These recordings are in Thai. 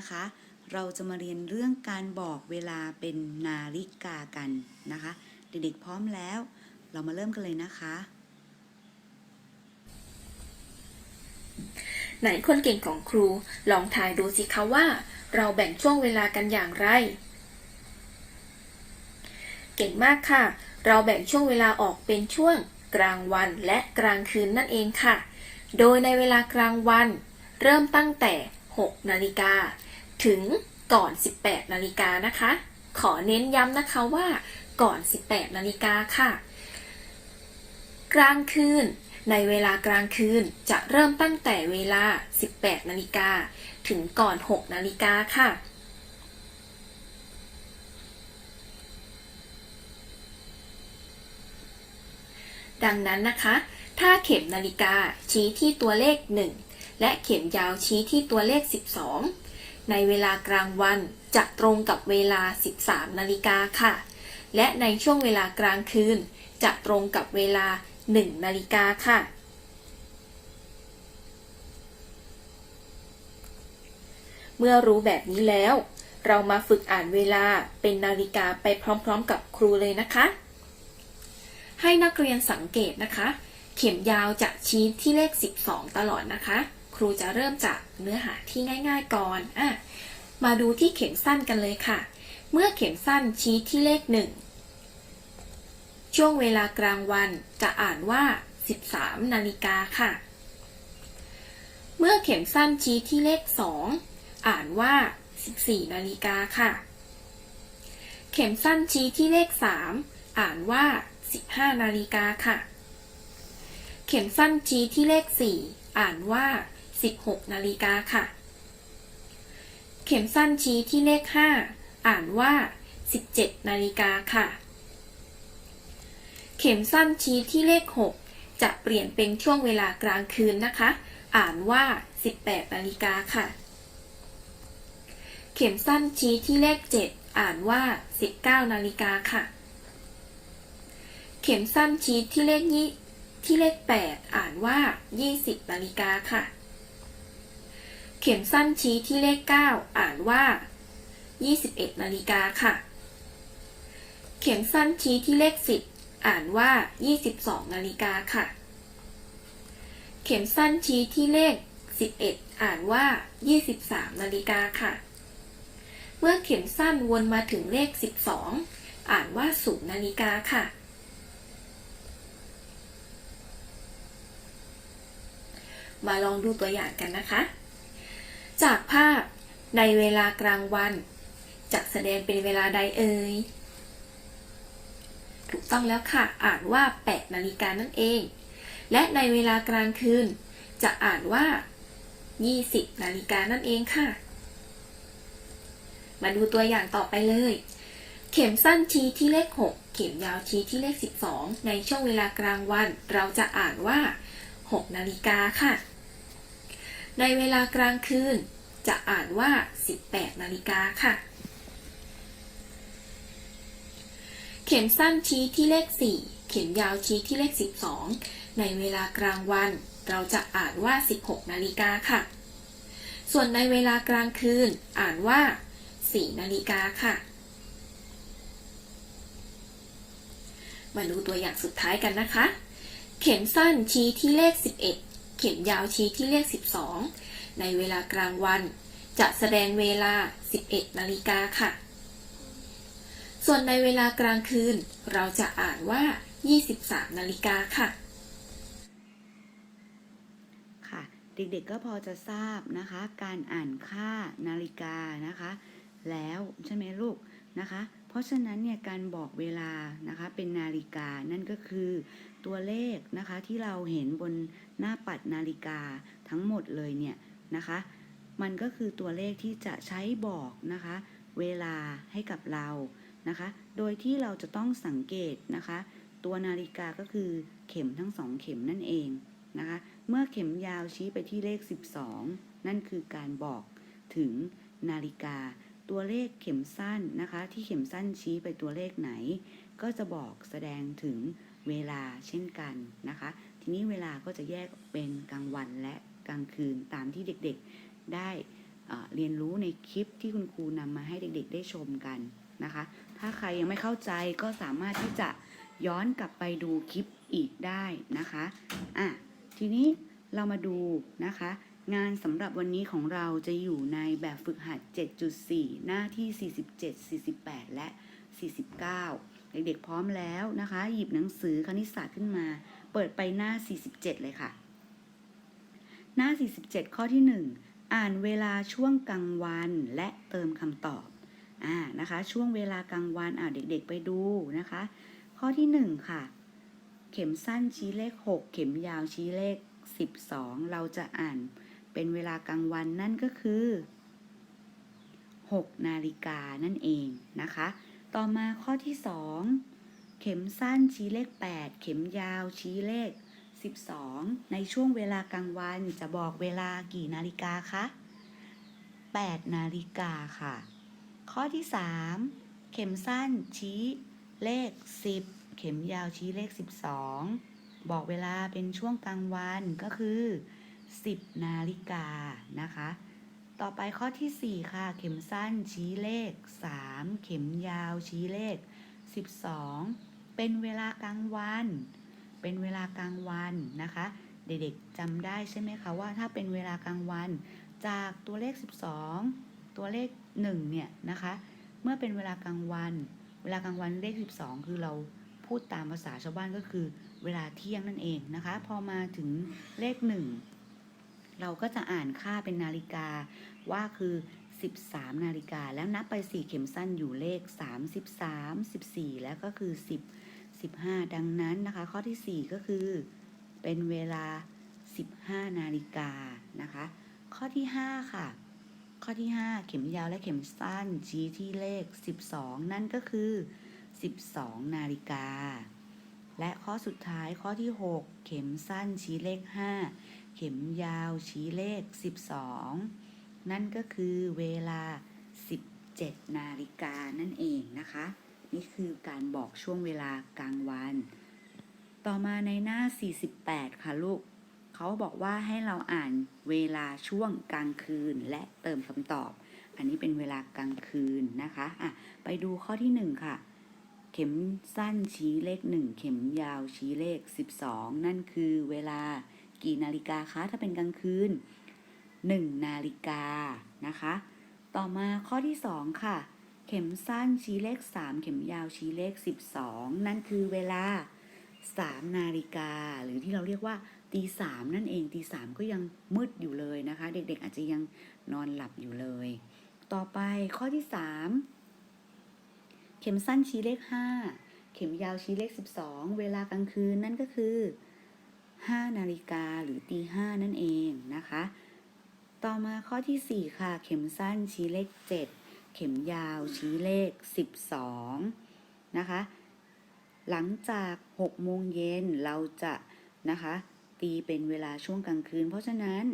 นะคะ เราจะมาเรียนเรื่องการบอกเวลาเป็นนาฬิกากันนะคะ เด็กๆพร้อมแล้ว เรามาเริ่มกันเลยนะคะ ไหนคนเก่งของครู ลองถ่ายดูสิคะว่า เราแบ่งช่วงเวลากันอย่างไร เก่งมากค่ะ เราแบ่งช่วงเวลาออกเป็นช่วงกลางวันและกลางคืนนั่นเองค่ะ โดยในเวลากลางวัน เริ่มตั้งแต่ 6 นาฬิกา ถึงก่อน 18 นาฬิกานะคะ ขอเน้นย้ำนะคะว่าก่อน 18 นาฬิกาค่ะ กลางคืน ในเวลากลางคืนจะเริ่มตั้งแต่เวลา 18 นาฬิกาถึงก่อน 6 นาฬิกาค่ะ ดังนั้นนะคะ ถ้าเข็มนาฬิกาชี้ที่ตัวเลข 1 และเข็มยาวชี้ที่ตัวเลข 12 ในเวลากลางวันจะตรงกับเวลา 13 นาฬิกาค่ะ และในช่วงเวลากลางคืน จะตรงกับเวลา 1 นาฬิกาค่ะ เมื่อรู้แบบนี้แล้ว เรามาฝึกอ่านเวลาเป็นนาฬิกาไปพร้อมๆ กับครูเลยนะคะ ให้นักเรียนสังเกตนะคะ เข็มยาวจะชี้ที่เลข 12 ตลอดนะคะ รูจะเริ่มจากเนื้อหาที่ง่ายๆก่อนอะมาดูที่เข็มสั้นกันเลยค่ะ เมื่อเข็มสั้นชี้ที่เลข 1 ช่วงเวลากลางวันจะอ่านว่า 13 นาฬิกาค่ะ เมื่อเข็มสั้นชี้ที่เลข 2 อ่านว่า 14 นาฬิกาค่ะ เข็มสั้นชี้ที่เลข 3 อ่านว่า 15 นาฬิกาค่ะ เข็มสั้นชี้ที่เลข 4 อ่านว่า 16 นาฬิกาค่ะ เข็มสั้นชี้ที่เลข 5 อ่านว่า 17 นาฬิกาค่ะ เข็มสั้นชี้ที่เลข 6 จะเปลี่ยนเป็นช่วงเวลากลางคืนนะคะ อ่านว่า 18 นาฬิกาค่ะ เข็มสั้นชี้ที่เลข 7 อ่านว่า 19 นาฬิกาค่ะ เข็มสั้นชี้ที่เลขยี่ที่เลข 8 อ่านว่า 20 นาฬิกาค่ะ เข็มสั้นชี้ที่เลข 9 อ่านว่า 21 นาฬิกาค่ะ เข็มสั้นชี้ที่เลข 10 อ่านว่า 22 นาฬิกาค่ะ เข็มสั้นชี้ที่เลข 11 อ่านว่า 23 นาฬิกาค่ะ เมื่อเข็มสั้นวนมาถึงเลข 12 อ่านว่า 0 นาฬิกาค่ะมาลองดูตัวอย่างกันนะคะ จากภาพในเวลากลางวันจะแสดงเป็นเวลาใดเอ่ย ถูกต้องแล้วค่ะ อ่านว่า 8 นาฬิกานั่นเอง และในเวลากลางคืน จะอ่านว่า 20 นาฬิกานั่นเองค่ะ มาดูตัวอย่างต่อไปเลย เข็มสั้นชี้ที่เลข 6 เข็มยาวชี้ที่เลข 12 ในช่วงเวลากลางวัน เราจะอ่านว่า 6 นาฬิกาค่ะ ในเวลากลางคืน จะอ่านว่า 18 นาฬิกาค่ะ เข็มสั้นชี้ที่เลข 4 เข็มยาวชี้ที่เลข 12 ในเวลากลางวัน เราจะอ่านว่า 16 นาฬิกาค่ะ ส่วนในเวลากลางคืน อ่านว่า 4 นาฬิกาค่ะ มาดูตัวอย่างสุดท้ายกันนะคะ เข็มสั้นชี้ที่เลข 11 เข็มยาวชี้ที่เลข 12 ในเวลากลางวัน จะแสดงเวลา 11 นาฬิกาค่ะ ส่วนในเวลากลางคืน เราจะอ่านว่า 23 นาฬิกาค่ะ ค่ะ เด็กๆก็พอจะทราบนะคะ การอ่านค่านาฬิกานะคะ แล้วใช่ไหมลูกนะคะ เพราะฉะนั้นเนี่ยการบอกเวลานะคะเป็นนาฬิกานั่นก็คือ ตัวเลขนะคะที่เราเห็นบนหน้าปัดนาฬิกาทั้งหมดเลยเนี่ยนะคะ มันก็คือตัวเลขที่จะใช้บอกนะคะ เวลาให้กับเรานะคะ โดยที่เราจะต้องสังเกตนะคะ ตัวนาฬิกาก็คือเข็มทั้งสองเข็มนั่นเองนะคะ เมื่อเข็มยาวชี้ไปที่เลข 12 นั่นคือการบอกถึงนาฬิกา ตัวเลขเข็มสั้นนะคะ ที่เข็มสั้นชี้ไปตัวเลขไหน ก็จะบอกแสดงถึงเวลาเช่นกันนะคะ ทีนี้เวลาก็จะแยกเป็นกลางวันและกลางคืนตามที่เด็กๆได้เเรียนรู้ในคลิปที่คุณครูนำมาให้เด็กๆ ได้ชมกันนะคะ ถ้าใครยังไม่เข้าใจก็สามารถที่จะย้อนกลับไปดูคลิปอีกได้นะคะ อะ ทีนี้เรามาดูนะคะ งานสำหรับวันนี้ของเราจะอยู่ในแบบฝึกหัด 7.4 หน้าที่ 47 48 และ 49 เด็กๆพร้อมแล้วนะคะ หยิบหนังสือคณิตศาสตร์ขึ้นมา เปิดไปหน้า 47 เลยค่ะ หน้า 47 ข้อที่ 1 อ่านเวลาช่วงกลางวันและเติมคำตอบ อ่า นะคะ ช่วงเวลากลางวันอ่าเด็กๆไปดูนะคะ ข้อที่ 1 ค่ะ เข็มสั้นชี้เลข 6 เข็มยาวชี้เลข 12 เราจะอ่าน เป็นเวลากลางวันนั่นก็คือ 6 นาฬิกานั่นเองนะคะ ต่อมาข้อที่ 2 เข็มสั้นชี้เลข 8 เข็มยาวชี้เลข 12 ในช่วงเวลากลางวันจะบอกเวลากี่นาฬิกาคะ 8 นาฬิกาค่ะ ข้อที่ 3 เข็มสั้นชี้เลข 10 เข็มยาวชี้เลข 12 บอกเวลาเป็นช่วงกลางวันก็คือ 10 นาฬิกานะคะ ต่อไปข้อทีสี่ 4 ค่ะ เข็มสั้นชี้เลข 3 เข็มยาวชี้เลข 12 เป็นเวลากลางวัน เป็นเวลากลางวันนะคะ เด็กๆจำได้ใช่ไหมคะว่าถ้าเป็นเวลากลางวัน จากตัวเลข 12 ตัวเลข 1 เนี่ยนะคะ เมื่อเป็นเวลากลางวัน เวลากลางวันเลข 12 คือเราพูดตามภาษาชาวบ้านก็คือเวลาเที่ยงนั่นเองนะคะ พอมาถึงเลข 1 เราก็จะอ่านค่าเป็นนาฬิกาว่าคือ 13 นาฬิกา แล้วนับไป 4 เข็มสั้นอยู่เลข33 14 แล้วก็คือ 10 15 ดังนั้นนะคะ ข้อทีสี่ 4 ก็คือ เป็นเวลา 15 นาฬิกานะคะ ข้อที่ 5 ค่ะ ข้อที่ 5 เข็มยาวและเข็มสั้นชี้ที่เลข 12 นั่นก็คือ 12 นาฬิกาและข้อสุดท้ายข้อที่ 6 เข็มสั้นชี้เลข 5 ข็มยาวชี้เลข 12 นั่นก็คือเวลา 17 นาฬิกานั่นเองนะคะ นี่คือการบอกช่วงเวลากลางวัน ต่อมาในหน้า 48 ค่ะลูก เขาบอกว่าให้เราอ่านเวลาช่วงกลางคืนและเติมคำตอบ อันนี้เป็นเวลากลางคืนนะคะอะไปดูข้อที่ 1 ค่ะเข็มสั้นชี้เลข 1 เข็มยาวชี้เลข 12 นั่นคือเวลา กี่นาฬิกาคะถ้าเป็นกลางคืน 1 นาฬิกานะคะ ต่อมาข้อที่ 2 ค่ะ เข็มสั้นชี้เลข 3 เข็มยาวชี้เลข 12 นั่นคือเวลา 3 นาฬิกา หรือที่เราเรียกว่าตีสามนั่นเองตีสามก็ยังมืดอยู่เลยนะคะ เด็กๆอาจจะยังนอนหลับอยู่เลย ต่อไปข้อที่3เข็มสั้นชี้เลข5เข็มยาวชี้เลข12เวลากลางคืนนั่นก็คือ 5 นาฬิกาหรือตีห้านั่นเองนะคะ ต่อมาข้อที่ 4 ค่ะ เข็มสั้นชี้เลข 7 เข็มยาวชี้เลข 12 นะคะ หลังจาก6โมงเย็นเราจะนะคะตีเป็นเวลาช่วงกลางคืน เพราะฉะนั้น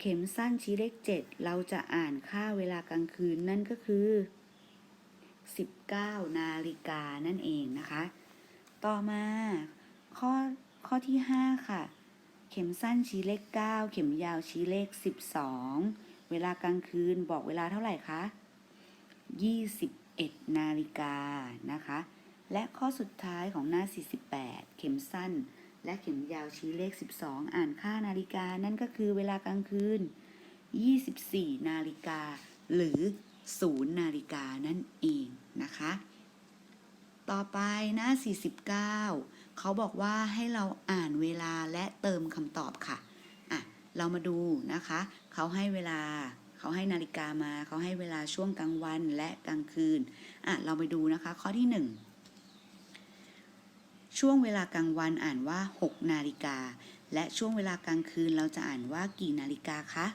เข็มสั้นชี้เลข 7 เราจะอ่านค่าเวลากลางคืนนั่นก็คือ 19 นาฬิกานั่นเองนะคะ ต่อมา ข้อที่ 5 ค่ะ เข็มสั้นชี้เลข 9 เข็มยาวชี้เลข 12 เวลากลางคืนบอกเวลาเท่าไหร่คะ21 นาฬิกานะคะ และข้อสุดท้ายของหน้า 48 เข็มสั้น และเข็มยาวชี้เลข 12 อ่านค่านาฬิกา นั่นก็คือเวลากลางคืน 24 นาฬิกา หรือ 0 นาฬิกานั่นเองนะคะ ต่อไปหน้า 49 เขาบอกว่าให้เราอ่านเวลาและเติมคำตอบค่ะอะ เรามาดูนะคะ เขาให้เวลา เขาให้นาฬิกามา เขาให้เวลาช่วงกลางวันและกลางคืนอะเราไปดูนะคะ ข้อที่ 1 ช่วงเวลากลางวันอ่านว่า 6 นาฬิกา และช่วงเวลากลางคืนเราจะอ่านว่ากี่นาฬิกาคะ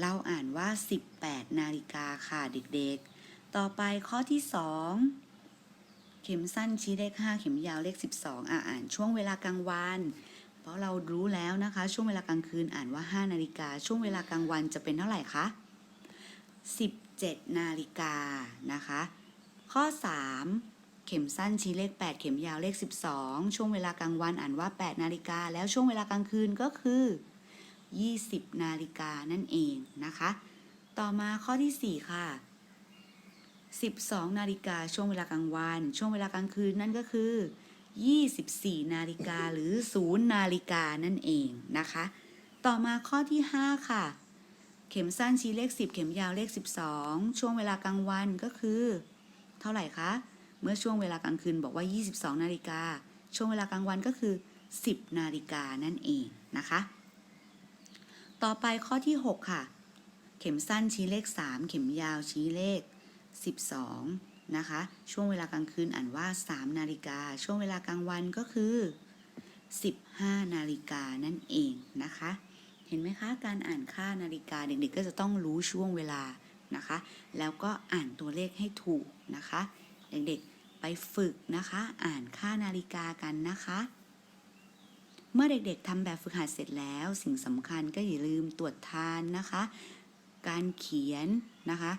เราอ่านว่า 18 นาฬิกาค่ะเด็กๆ ต่อไปข้อที่ 2 เข็มสั้นชี้เลข5เข็มยาวเลข 12 อะอ่านช่วงเวลากลางวัน เพราะเรารู้แล้วนะคะ ช่วงเวลากลางคืนอ่านว่า 5 นาฬิกา ช่วงเวลากลางวันจะเป็นเท่าไหร่คะ 17 นาฬิกานะคะ ข้อ 3 เข็มสั้นชี้เลข 8 เข็มยาวเลข 12 ช่วงเวลากลางวันอ่านว่า 8 นาฬิกา แล้วช่วงเวลากลางคืนก็คือ 20 นาฬิกานั่นเองนะคะ ต่อมาข้อที่ 4 ค่ะ 12 นาฬิกาช่วงเวลากลางวัน ช่วงเวลากลางคืนนั่นก็คือ 24 นาฬิกาหรือ 0 นาฬิกานั่นเองนะคะ ต่อมาข้อที่ 5 ค่ะ เข็มสั้นชี้เลข 10 เข็มยาวเลข 12 ช่วงเวลากลางวันก็คือ เท่าไหร่คะ เมื่อช่วงเวลากลางคืนบอกว่า 22 นาฬิกา ช่วงเวลากลางวันก็คือ 10 นาฬิกานั่นเองนะคะ ต่อไปข้อที่ 6 ค่ะ เข็มสั้นชี้เลข 3 เข็มยาวชี้เลข 12 นะคะ ช่วงเวลากลางคืนอ่านว่า 3 นาฬิกา ช่วงเวลากลางวันก็คือ 15 นาฬิกานั่นเองนะคะ เห็นไหมคะ การอ่านค่านาฬิกาเด็กๆ ก็จะต้องรู้ช่วงเวลานะคะ แล้วก็อ่านตัวเลขให้ถูกนะคะ เด็กๆ ไปฝึกนะคะ อ่านค่านาฬิกากันนะคะ เมื่อเด็กๆทำแบบฝึกหัดเสร็จแล้ว สิ่งสำคัญก็อย่าลืมตรวจทานนะคะ การเขียนนะคะ